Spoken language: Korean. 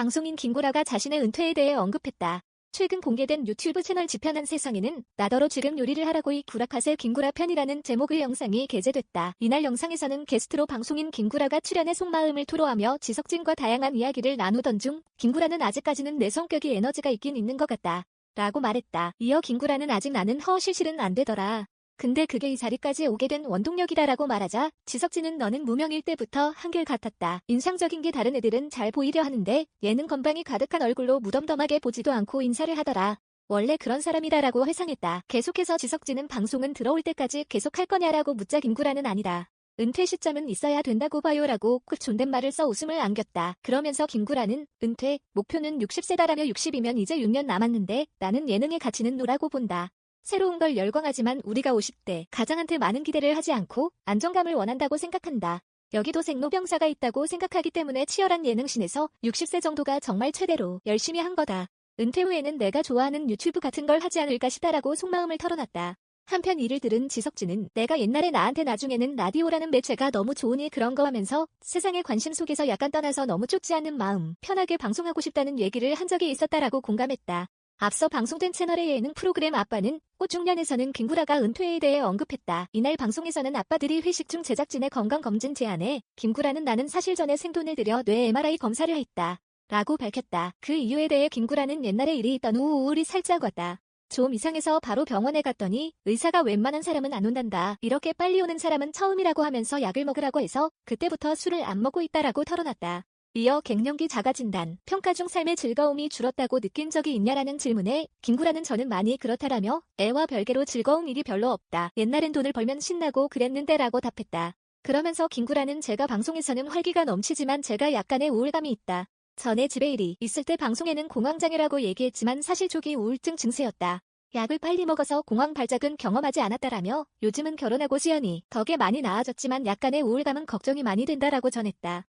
방송인 김구라가 자신의 은퇴에 대해 언급했다. 최근 공개된 유튜브 채널 지편한 세상에는 나더러 지금 요리를 하라고 이 구라카세 김구라 편이라는 제목의 영상이 게재됐다. 이날 영상에서는 게스트로 방송인 김구라가 출연해 속마음을 토로하며 지석진과 다양한 이야기를 나누던 중 김구라는 아직까지는 내 성격이 에너지가 있긴 있는 것 같다. 라고 말했다. 이어 김구라는 아직 나는 허실실은 안 되더라. 근데 그게 이 자리까지 오게 된 원동력이다라고 말하자 지석진은 너는 무명일 때부터 한결 같았다. 인상적인 게 다른 애들은 잘 보이려 하는데 얘는 건방이 가득한 얼굴로 무덤덤하게 보지도 않고 인사를 하더라. 원래 그런 사람이다라고 회상했다. 계속해서 지석진은 방송은 들어올 때까지 계속 할 거냐라고 묻자 김구라는 아니다. 은퇴 시점은 있어야 된다고 봐요라고 그 존댓말을 써 웃음을 안겼다. 그러면서 김구라는 은퇴 목표는 60세다라며 60이면 이제 6년 남았는데 나는 예능의 가치는 노라고 본다. 새로운 걸 열광하지만 우리가 50대 가장한테 많은 기대를 하지 않고 안정감을 원한다고 생각한다. 여기도 생로병사가 있다고 생각하기 때문에 치열한 예능신에서 60세 정도가 정말 최대로 열심히 한 거다. 은퇴 후에는 내가 좋아하는 유튜브 같은 걸 하지 않을까 싶다라고 속마음을 털어놨다. 한편 이를 들은 지석진은 내가 옛날에 나한테 나중에는 라디오라는 매체가 너무 좋으니 그런 거 하면서 세상의 관심 속에서 약간 떠나서 너무 쫓지 않는 마음, 편하게 방송하고 싶다는 얘기를 한 적이 있었다라고 공감했다. 앞서 방송된 채널의 예능 프로그램 아빠는 꽃중년에서는 김구라가 은퇴에 대해 언급했다. 이날 방송에서는 아빠들이 회식 중 제작진의 건강검진 제안에 김구라는 나는 사실 전에 생돈을 들여 뇌 MRI 검사를 했다. 라고 밝혔다. 그 이유에 대해 김구라는 옛날에 일이 있던 후 우울이 살짝 왔다. 좀 이상해서 바로 병원에 갔더니 의사가 웬만한 사람은 안 온단다. 이렇게 빨리 오는 사람은 처음이라고 하면서 약을 먹으라고 해서 그때부터 술을 안 먹고 있다라고 털어놨다. 이어 갱년기 자가진단, 평가 중 삶의 즐거움이 줄었다고 느낀 적이 있냐라는 질문에 김구라는 저는 많이 그렇다라며 애와 별개로 즐거운 일이 별로 없다. 옛날엔 돈을 벌면 신나고 그랬는데 라고 답했다. 그러면서 김구라는 제가 방송에서는 활기가 넘치지만 제가 약간의 우울감이 있다. 전에 집에 일이 있을 때 방송에는 공황장애라고 얘기했지만 사실 초기 우울증 증세였다. 약을 빨리 먹어서 공황 발작은 경험하지 않았다라며 요즘은 결혼하고 지연이 덕에 많이 나아졌지만 약간의 우울감은 걱정이 많이 된다라고 전했다.